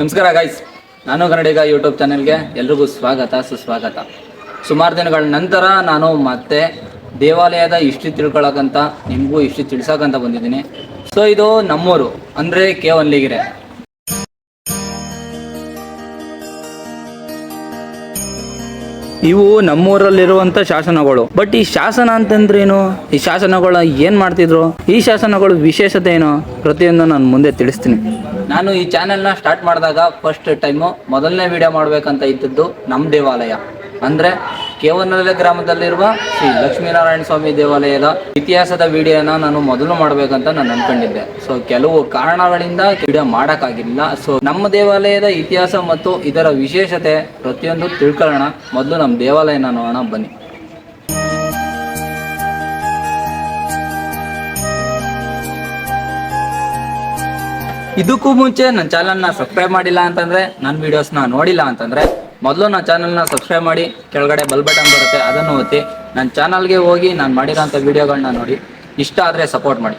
ನಮಸ್ಕಾರ ಗಾಯ್ಸ್ ನಾನು ಕನ್ನಡಿಗ ಯೂಟ್ಯೂಬ್ ಚಾನೆಲ್ಗೆ ಎಲ್ರಿಗೂ ಸ್ವಾಗತ, ಸುಸ್ವಾಗತ. ಸುಮಾರು ದಿನಗಳ ನಂತರ ನಾನು ಮತ್ತೆ ದೇವಾಲಯದ ಇಷ್ಟು ತಿಳ್ಕೊಳ್ಳೋಕ್ಕಂತ ನಿಮಗೂ ಇಷ್ಟು ತಿಳಿಸೋಕ್ಕಂತ ಬಂದಿದ್ದೀನಿ. ಸೊ ಇದು ನಮ್ಮೂರು, ಅಂದರೆ ಕೆ ಒನ್ಲಿಗಿರೆ ಇವು ನಮ್ಮೂರಲ್ಲಿರುವಂತ ಶಾಸನಗಳು. ಬಟ್ ಈ ಶಾಸನ ಅಂತಂದ್ರೇನು? ಈ ಶಾಸನಗಳ ಏನ್ ಮಾಡ್ತಿದ್ರು? ಈ ಶಾಸನಗಳು ವಿಶೇಷತೆ ಏನು? ಪ್ರತಿಯೊಂದು ನಾನು ಮುಂದೆ ತಿಳಿಸ್ತೀನಿ. ನಾನು ಈ ಚಾನೆಲ್ನ ಸ್ಟಾರ್ಟ್ ಮಾಡಿದಾಗ ಫಸ್ಟ್ ಟೈಮು ಮೊದಲನೇ ವಿಡಿಯೋ ಮಾಡ್ಬೇಕಂತ ಇದ್ದದ್ದು ನಮ್ಮ ದೇವಾಲಯ. ಅಂದ್ರೆ ಕೇವನಹಳ್ಳಿ ಗ್ರಾಮದಲ್ಲಿರುವ ಶ್ರೀ ಲಕ್ಷ್ಮೀನಾರಾಯಣ ಸ್ವಾಮಿ ದೇವಾಲಯದ ಇತಿಹಾಸದ ವಿಡಿಯೋನ ನಾನು ಮೊದಲು ಮಾಡಬೇಕಂತ ನಾನು ಅನ್ಕೊಂಡಿದ್ದೆ ಸೊ ಕೆಲವು ಕಾರಣಗಳಿಂದ ವಿಡಿಯೋ ಮಾಡೋಕ್ಕಾಗಿಲ್ಲ. ಸೊ ನಮ್ಮ ದೇವಾಲಯದ ಇತಿಹಾಸ ಮತ್ತು ಇದರ ವಿಶೇಷತೆ ಪ್ರತಿಯೊಂದು ತಿಳ್ಕೊಳ್ಳೋಣ. ಮೊದಲು ನಮ್ಮ ದೇವಾಲಯನ ನೋಡೋಣ, ಬನ್ನಿ. ಇದಕ್ಕೂ ಮುಂಚೆ ನನ್ನ ಚಾನಲ್ನ ಸಬ್ಸ್ಕ್ರೈಬ್ ಮಾಡಿಲ್ಲ ಅಂತಂದ್ರೆ, ನನ್ನ ವಿಡಿಯೋಸ್ನ ನೋಡಿಲ್ಲ ಅಂತಂದ್ರೆ ಮೊದಲು ನನ್ನ ಚಾನಲ್ನ ಸಬ್ಸ್ಕ್ರೈಬ್ ಮಾಡಿ, ಕೆಳಗಡೆ ಬಲ್ ಬಟನ್ ಬರುತ್ತೆ, ಅದನ್ನು ಒತ್ತಿ. ನನ್ನ ಚಾನಲ್ಗೆ ಹೋಗಿ ನಾನು ಮಾಡಿರೋಂಥ ವೀಡಿಯೋಗಳನ್ನ ನೋಡಿ. ಇಷ್ಟ ಆದರೆ ಸಪೋರ್ಟ್ ಮಾಡಿ.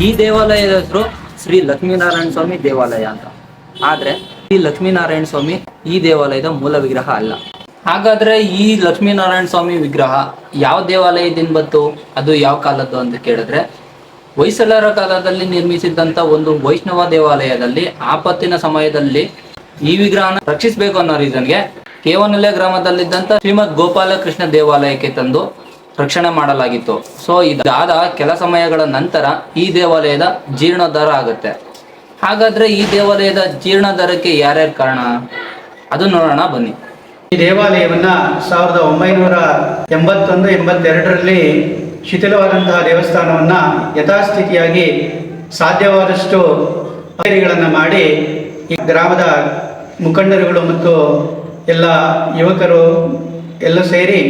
ಈ ದೇವಾಲಯದ ಹೆಸರು ಶ್ರೀ ಲಕ್ಷ್ಮೀನಾರಾಯಣ ಸ್ವಾಮಿ ದೇವಾಲಯ ಅಂತ. ಆದ್ರೆ ಈ ಲಕ್ಷ್ಮೀನಾರಾಯಣ ಸ್ವಾಮಿ ಈ ದೇವಾಲಯದ ಮೂಲ ವಿಗ್ರಹ ಅಲ್ಲ. ಹಾಗಾದ್ರೆ ಈ ಲಕ್ಷ್ಮೀನಾರಾಯಣ ಸ್ವಾಮಿ ವಿಗ್ರಹ ಯಾವ ದೇವಾಲಯದಿಂದ ಬಂತು? ಅದು ಯಾವ ಕಾಲದ್ದು ಅಂತ ಕೇಳಿದ್ರೆ, ಹೊಯ್ಸಳರ ಕಾಲದಲ್ಲಿ ನಿರ್ಮಿಸಿದ್ದಂತ ಒಂದು ವೈಷ್ಣವ ದೇವಾಲಯದಲ್ಲಿ ಆಪತ್ತಿನ ಸಮಯದಲ್ಲಿ ಈ ವಿಗ್ರಹನ ರಕ್ಷಿಸಬೇಕು ಅನ್ನೋ ರೀಸನ್ಗೆ ಕೇವನಲ್ಲೇ ಗ್ರಾಮದಲ್ಲಿದ್ದಂತ ಶ್ರೀಮದ್ ಗೋಪಾಲಕೃಷ್ಣ ದೇವಾಲಯಕ್ಕೆ ತಂದು ರಕ್ಷಣೆ ಮಾಡಲಾಗಿತ್ತು. ಸೊ ಇದಾದ ಕೆಲ ಸಮಯಗಳ ನಂತರ ಈ ದೇವಾಲಯದ ಜೀರ್ಣೋದ್ಧಾರ ಆಗುತ್ತೆ. ಹಾಗಾದ್ರೆ ಈ ದೇವಾಲಯದ ಜೀರ್ಣೋದ್ಧಾರಕ್ಕೆ ಯಾರ್ಯಾರು ಕಾರಣ? ಅದು ನೋಡೋಣ, ಬನ್ನಿ. ಈ ದೇವಾಲಯವನ್ನ ಸಾವಿರದ ಒಂಬೈನೂರ ಎಂಬತ್ತೊಂದು, ಎಂಬತ್ತೆರಡರಲ್ಲಿ ಶಿಥಿಲವಾದಂತಹ ದೇವಸ್ಥಾನವನ್ನ ಯಥಾಸ್ಥಿತಿಯಾಗಿ ಸಾಧ್ಯವಾದಷ್ಟು ರಿಪೇರಿಗಳನ್ನು ಮಾಡಿ ಈ ಗ್ರಾಮದ ಮುಖಂಡರುಗಳು ಮತ್ತು ಎಲ್ಲ ಯುವಕರು ಎಲ್ಲ ಸೇರಿ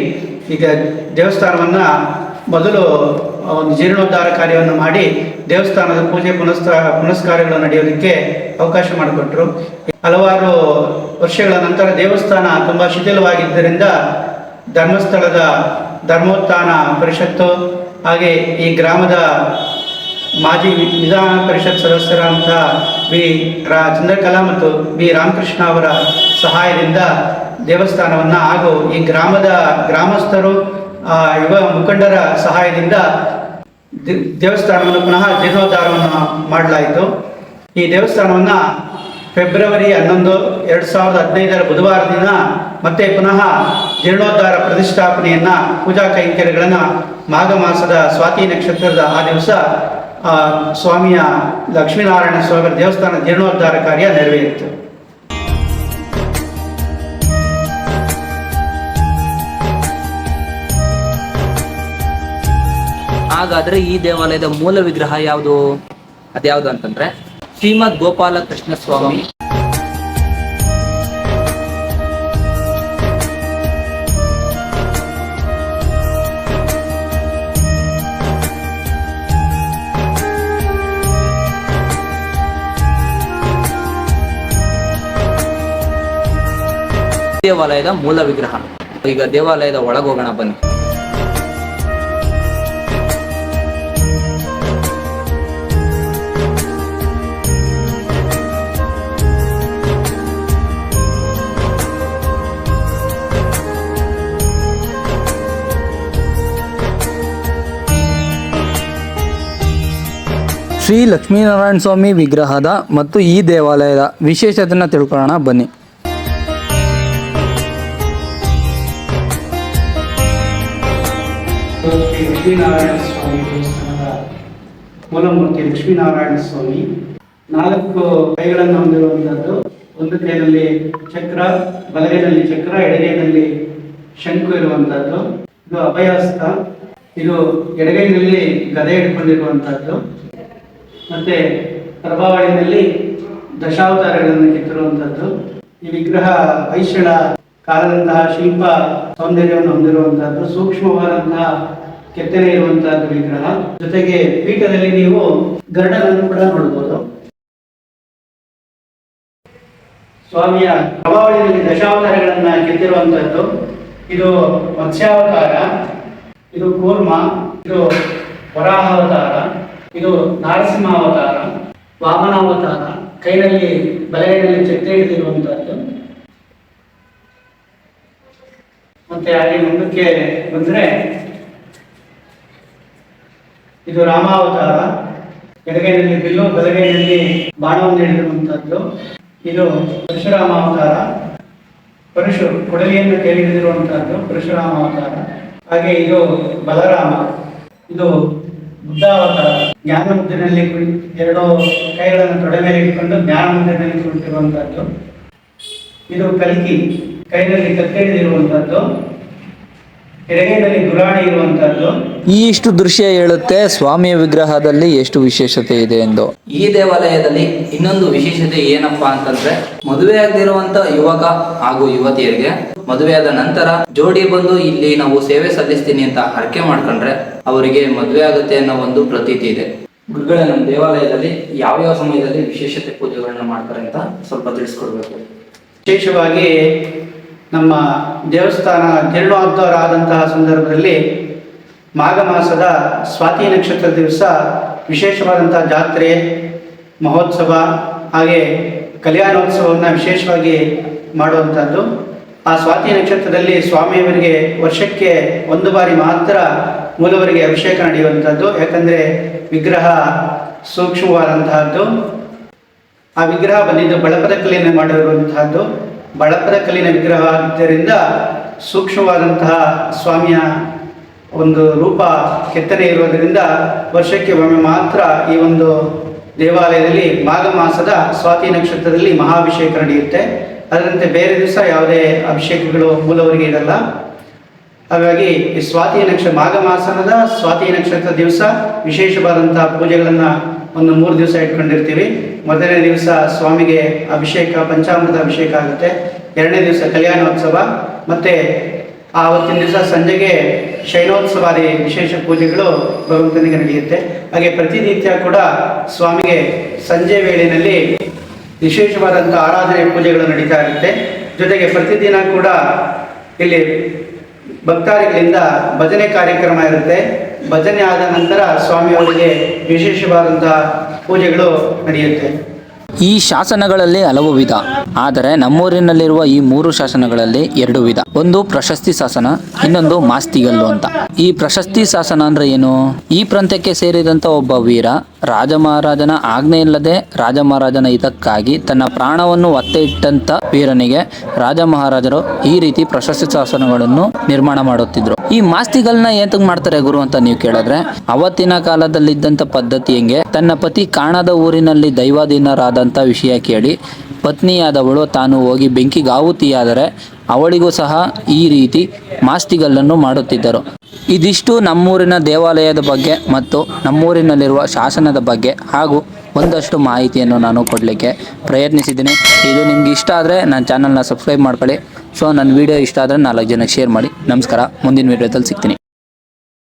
ಈಗ ದೇವಸ್ಥಾನವನ್ನು ಮೊದಲು ಒಂದು ಜೀರ್ಣೋದ್ಧಾರ ಕಾರ್ಯವನ್ನು ಮಾಡಿ ದೇವಸ್ಥಾನದ ಪೂಜೆ ಪುನಸ್ತ ಪುನಸ್ಕಾರಗಳು ನಡೆಯೋದಕ್ಕೆ ಅವಕಾಶ ಮಾಡಿಕೊಟ್ರು. ಹಲವಾರು ವರ್ಷಗಳ ನಂತರ ದೇವಸ್ಥಾನ ತುಂಬ ಶಿಥಿಲವಾಗಿದ್ದರಿಂದ ಧರ್ಮಸ್ಥಳದ ಧರ್ಮೋತ್ಥಾನ ಪರಿಷತ್ತು ಹಾಗೆ ಈ ಗ್ರಾಮದ ಮಾಜಿ ವಿಧಾನ ಪರಿಷತ್ ಸದಸ್ಯರಾದಂಥ ಬಿ ರಾ, ಚಂದ್ರಕಲಾ ಮತ್ತು ಬಿ ರಾಮಕೃಷ್ಣ ಅವರ ಸಹಾಯದಿಂದ ದೇವಸ್ಥಾನವನ್ನು ಹಾಗೂ ಈ ಗ್ರಾಮದ ಗ್ರಾಮಸ್ಥರು ಯುವ ಮುಖಂಡರ ಸಹಾಯದಿಂದ ದೇವಸ್ಥಾನವನ್ನು ಪುನಃ ಜೀರ್ಣೋದ್ಧಾರವನ್ನು ಮಾಡಲಾಯಿತು. ಈ ದೇವಸ್ಥಾನವನ್ನು ಫೆಬ್ರವರಿ ಹನ್ನೊಂದು, ಎರಡು ಸಾವಿರದ ಹದಿನೈದರ ಬುಧವಾರ ದಿನ ಮತ್ತೆ ಪುನಃ ಜೀರ್ಣೋದ್ಧಾರ ಪ್ರತಿಷ್ಠಾಪನೆಯನ್ನು ಪೂಜಾ ಕೈಂಕರ್ಯಗಳನ್ನು ಮಾಘ ಮಾಸದ ಸ್ವಾತಿ ನಕ್ಷತ್ರದ ಆ ದಿವಸ ಸ್ವಾಮಿಯ ಲಕ್ಷ್ಮೀನಾರಾಯಣ ಸ್ವಾಮಿ ದೇವಸ್ಥಾನ ಜೀರ್ಣೋದ್ಧಾರ ಕಾರ್ಯ ನೆರವೇರಿತು. ಹಾಗಾದ್ರೆ ಈ ದೇವಾಲಯದ ಮೂಲ ವಿಗ್ರಹ ಯಾವುದು? ಅದ್ಯಾವುದು ಅಂತಂದ್ರೆ ಶ್ರೀಮದ್ ಗೋಪಾಲ ಕೃಷ್ಣ ಸ್ವಾಮಿ. ದೇವಾಲಯದ ಮೂಲ ವಿಗ್ರಹ. ಈಗ ದೇವಾಲಯದ ಒಳಗೋಗೋಣ ಬನ್ನಿ. ಶ್ರೀ ಲಕ್ಷ್ಮೀನಾರಾಯಣ ಸ್ವಾಮಿ ವಿಗ್ರಹದ ಮತ್ತು ಈ ದೇವಾಲಯದ ವಿಶೇಷತೆಯನ್ನು ತಿಳ್ಕೊಳ್ಳೋಣ, ಬನ್ನಿ. ಸ್ವಾಮಿ ದೇವಸ್ಥಾನದ ಮೂಲಮೂರ್ತಿ ಲಕ್ಷ್ಮೀನಾರಾಯಣ ಸ್ವಾಮಿ. ನಾಲ್ಕು ಕೈಗಳನ್ನು ಹೊಂದಿರುವಂತಹದ್ದು. ಒಂದು ಕೈನಲ್ಲಿ ಚಕ್ರ, ಬಲಗೈನಲ್ಲಿ ಚಕ್ರ, ಎಡಗೈನಲ್ಲಿ ಶಂಕು ಇರುವಂತಹದ್ದು. ಇದು ಅಭಯಾಸ್ತ ಇದು ಎಡಗೈನಲ್ಲಿ ಗದೆ ಹಿಡ್ಕೊಂಡಿರುವಂತಹದ್ದು ಮತ್ತೆ ಪ್ರಭಾವಳಿನಲ್ಲಿ ದಶಾವತಾರಗಳನ್ನು ಕೆತ್ತಿರುವಂತದ್ದು ಈ ವಿಗ್ರಹ ವೈಶ್ಯಳ ಕಾಲದಂತಹ ಶಿಲ್ಪ ಸೌಂದರ್ಯವನ್ನು ಹೊಂದಿರುವಂತಹದ್ದು, ಸೂಕ್ಷ್ಮವಾದಂತಹ ಕೆತ್ತನೆ ಇರುವಂತಹದ್ದು ವಿಗ್ರಹ. ಜೊತೆಗೆ ಪೀಠದಲ್ಲಿ ನೀವು ಗರುಡನನ್ನು ಕೂಡ ನೋಡಬಹುದು. ಸ್ವಾಮಿಯ ಪ್ರಭಾವಳಿಯಲ್ಲಿ ದಶಾವತಾರಗಳನ್ನ ಕೆತ್ತಿರುವಂತಹದ್ದು, ಇದು ಮತ್ಸ್ಯಾವತಾರ, ಇದು ಕೂರ್ಮ, ಇದು ವರಾಹಾವತಾರ. ಇದು ನರಸಿಂಹಾವತಾರ, ವಾಮನಾವತಾರ, ಕೈನಲ್ಲಿ, ಬಲೆಯಲ್ಲಿ ಚಕ್ರ ಹಿಡಿದಿರುವಂತಹದ್ದು. ಮತ್ತೆ ಹಾಗೆ ಮುಂದಕ್ಕೆ ಬಂದ್ರೆ ಇದು ರಾಮಾವತಾರ. ಎಡಗೈನಲ್ಲಿ ಬಿಲ್ಲು, ಬಲಗೈನಲ್ಲಿ ಬಾಣವನ್ನು ಹಿಡಿದಿರುವಂತಹದ್ದು. ಇದು ಪರಶುರಾಮ ಅವತಾರ ಪರಶು ಕೊಡಲಿಯನ್ನು ಕೈ ಹಿಡಿದಿರುವಂತಹದ್ದು ಪರಶುರಾಮ ಅವತಾರ ಹಾಗೆ ಇದು ಬಲರಾಮ. ಇದು ಬುದ್ಧಾವತಾರ. ಜ್ಞಾನ ಮುದ್ರೆಯಲ್ಲಿ ಕುಳಿ- ಎರಡು ಕೈಗಳನ್ನು ತೊಡೆ ಮೇಲೆ ಇಟ್ಕೊಂಡು ಜ್ಞಾನ ಮುದ್ರೆಯಲ್ಲಿ ಕುಳಿತಿರುವಂತಹದ್ದು. ಇದು ಕಲ್ಕಿ ಕೈನಲ್ಲಿ ಕತ್ತೆ ಹಿಡಿದಿರುವಂತಹದ್ದು ಎಡಗೈನಲ್ಲಿ ಗುರಾಣಿ ಇರುವಂತಹದ್ದು. ಈ ಇಷ್ಟು ದೃಶ್ಯ ಹೇಳುತ್ತೆ, ಸ್ವಾಮಿಯ ವಿಗ್ರಹದಲ್ಲಿ ಎಷ್ಟು ವಿಶೇಷತೆ ಇದೆ ಎಂದು. ಈ ದೇವಾಲಯದಲ್ಲಿ ಇನ್ನೊಂದು ವಿಶೇಷತೆ ಏನಪ್ಪಾ ಅಂತಂದ್ರೆ, ಮದುವೆ ಆಗದಿರುವಂತ ಯುವಕ ಹಾಗೂ ಯುವತಿಯರಿಗೆ ಮದುವೆಯಾದ ನಂತರ ಜೋಡಿ ಬಂದು ಇಲ್ಲಿ ನಾವು ಸೇವೆ ಸಲ್ಲಿಸ್ತೀನಿ ಅಂತ ಹರಕೆ ಮಾಡ್ಕೊಂಡ್ರೆ ಅವರಿಗೆ ಮದುವೆ ಆಗುತ್ತೆ ಅನ್ನೋ ಒಂದು ಪ್ರತೀತಿ ಇದೆ. ಗುರುಗಳೇ, ನಮ್ಮ ದೇವಾಲಯದಲ್ಲಿ ಯಾವ್ಯಾವ ಸಮಯದಲ್ಲಿ ವಿಶೇಷತೆ ಪೂಜೆಗಳನ್ನ ಮಾಡ್ತಾರೆ ಅಂತ ಸ್ವಲ್ಪ ತಿಳಿಸ್ಕೊಡ್ಬೇಕು. ವಿಶೇಷವಾಗಿ ನಮ್ಮ ದೇವಸ್ಥಾನ ಜೀರ್ಣೋದ್ಧಾರ ಆದಂತಹ ಸಂದರ್ಭದಲ್ಲಿ ಮಾಘ ಮಾಸದ ಸ್ವಾತಿ ನಕ್ಷತ್ರ ದಿವಸ ವಿಶೇಷವಾದಂಥ ಜಾತ್ರೆ, ಮಹೋತ್ಸವ, ಹಾಗೆ ಕಲ್ಯಾಣೋತ್ಸವವನ್ನು ವಿಶೇಷವಾಗಿ ಮಾಡುವಂಥದ್ದು ಆ ಸ್ವಾತಿ ನಕ್ಷತ್ರದಲ್ಲಿ ಸ್ವಾಮಿಯವರಿಗೆ ವರ್ಷಕ್ಕೆ ಒಂದು ಬಾರಿ ಮಾತ್ರ ಮೂಲವರಿಗೆ ಅಭಿಷೇಕ ನಡೆಯುವಂಥದ್ದು ಯಾಕಂದರೆ ವಿಗ್ರಹ ಸೂಕ್ಷ್ಮವಾದಂತಹದ್ದು. ಆ ವಿಗ್ರಹ ಬಂದಿದ್ದು ಬಳಪದ ಕಲ್ಲಿನ ಮಾಡಿರುವಂತಹದ್ದು. ಬಳಪದ ಕಲ್ಲಿನ ವಿಗ್ರಹ ಆದ್ದರಿಂದ ಸೂಕ್ಷ್ಮವಾದಂತಹ ಸ್ವಾಮಿಯ ಒಂದು ರೂಪ ಕೆತ್ತನೆ ಇರುವುದರಿಂದ ವರ್ಷಕ್ಕೆ ಒಮ್ಮೆ ಮಾತ್ರ ಈ ಒಂದು ದೇವಾಲಯದಲ್ಲಿ ಮಾಘ ಮಾಸದ ಸ್ವಾತಿ ನಕ್ಷತ್ರದಲ್ಲಿ ಮಹಾಭಿಷೇಕ ನಡೆಯುತ್ತೆ. ಅದರಂತೆ ಬೇರೆ ದಿವಸ ಯಾವುದೇ ಅಭಿಷೇಕಗಳು ಮೂಲವರಿಗೆ ಇರಲ್ಲ ಹಾಗಾಗಿ ಈ ಸ್ವಾತಿ ನಕ್ಷತ್ರ, ಮಾಘ ಮಾಸನದ ಸ್ವಾತಿ ನಕ್ಷತ್ರ ದಿವಸ ವಿಶೇಷವಾದಂತಹ ಪೂಜೆಗಳನ್ನು ಒಂದು ಮೂರು ದಿವಸ ಇಟ್ಕೊಂಡಿರ್ತೀವಿ. ಮೊದಲನೇ ದಿವಸ ಸ್ವಾಮಿಗೆ ಅಭಿಷೇಕ, ಪಂಚಾಮೃತ ಅಭಿಷೇಕ ಆಗುತ್ತೆ. ಎರಡನೇ ದಿವಸ ಕಲ್ಯಾಣೋತ್ಸವ, ಮತ್ತೆ ಆವತ್ತಿನ ದಿವಸ ಸಂಜೆಗೆ ಶೈಲೋತ್ಸವಾದಿ ವಿಶೇಷ ಪೂಜೆಗಳು ಭಗವಂತನಿಗೆ ನಡೆಯುತ್ತೆ. ಹಾಗೆ ಪ್ರತಿನಿತ್ಯ ಕೂಡ ಸ್ವಾಮಿಗೆ ಸಂಜೆ ವೇಳೆಯಲ್ಲಿ ವಿಶೇಷವಾದಂಥ ಆರಾಧನೆ ಪೂಜೆಗಳು ನಡೀತಾ ಇರುತ್ತೆ. ಜೊತೆಗೆ ಪ್ರತಿದಿನ ಕೂಡ ಇಲ್ಲಿ ಭಕ್ತಾದಿಗಳಿಂದ ಭಜನೆ ಕಾರ್ಯಕ್ರಮ ಇರುತ್ತೆ. ಭಜನೆ ಆದ ನಂತರ ಸ್ವಾಮಿಯವರಿಗೆ ವಿಶೇಷವಾದಂಥ ಪೂಜೆಗಳು ನಡೆಯುತ್ತೆ. ಈ ಶಾಸನಗಳಲ್ಲಿ ಹಲವು ವಿಧ. ಆದರೆ ನಮ್ಮೂರಿನಲ್ಲಿರುವ ಈ ಮೂರು ಶಾಸನಗಳಲ್ಲಿ ಎರಡು ವಿಧ. ಒಂದು ಪ್ರಶಸ್ತಿ ಶಾಸನ, ಇನ್ನೊಂದು ಮಾಸ್ತಿಗಲ್ಲು ಅಂತ. ಈ ಪ್ರಶಸ್ತಿ ಶಾಸನ ಅಂದ್ರೆ ಏನು? ಈ ಪ್ರಾಂತ್ಯಕ್ಕೆ ಸೇರಿದಂತ ಒಬ್ಬ ವೀರ ರಾಜ ಮಹಾರಾಜನ ಆಜ್ಞೆ ಇಲ್ಲದೆ ರಾಜ ಮಹಾರಾಜನ ಹಿತಕ್ಕಾಗಿ ತನ್ನ ಪ್ರಾಣವನ್ನು ಒತ್ತೆ ಇಟ್ಟಂತ ವೀರನಿಗೆ ರಾಜ ಮಹಾರಾಜರು ಈ ರೀತಿ ಪ್ರಶಸ್ತಿ ಶಾಸನಗಳನ್ನು ನಿರ್ಮಾಣ ಮಾಡುತ್ತಿದ್ರು. ಈ ಮಾಸ್ತಿಗಲ್ನ ಏತಕ್ ಮಾಡ್ತಾರೆ ಗುರು ಅಂತ ನೀವು ಕೇಳಿದ್ರೆ? ಅವತ್ತಿನ ಕಾಲದಲ್ಲಿದ್ದಂತ ಪದ್ಧತಿ ಹೆಂಗೆ? ತನ್ನ ಪತಿ ಕಾಣದ ಊರಿನಲ್ಲಿ ದೈವಾಧೀನರಾದಂತ ವಿಷಯ ಕೇಳಿ ಪತ್ನಿಯಾದವಳು, ತಾನು ಹೋಗಿ ಬೆಂಕಿ ಆಹುತಿಯಾದರೆ ಅವಳಿಗೂ ಸಹ ಈ ರೀತಿ ಮಾಸ್ತಿಗಲ್ಲನ್ನು ಮಾಡುತ್ತಿದ್ದರು. ಇದಿಷ್ಟು ನಮ್ಮೂರಿನ ದೇವಾಲಯದ ಬಗ್ಗೆ ಮತ್ತು ನಮ್ಮೂರಿನಲ್ಲಿರುವ ಶಾಸನದ ಬಗ್ಗೆ ಹಾಗೂ ಒಂದಷ್ಟು ಮಾಹಿತಿಯನ್ನು ನಾನು ಕೊಡಲಿಕ್ಕೆ ಪ್ರಯತ್ನಿಸಿದ್ದೀನಿ. ಇದು ನಿಮ್ಗೆ ಇಷ್ಟ ಆದರೆ ನನ್ನ ಚಾನಲ್ನ ಸಬ್ಸ್ಕ್ರೈಬ್ ಮಾಡ್ಕೊಳ್ಳಿ. ಸೊ ನನ್ನ ವಿಡಿಯೋ ಇಷ್ಟ ಆದರೆ ನಾಲ್ಕು ಜನಕ್ಕೆ ಶೇರ್ ಮಾಡಿ. ನಮಸ್ಕಾರ. ಮುಂದಿನ ವಿಡಿಯೋದಲ್ಲಿ ಸಿಗ್ತೀನಿ.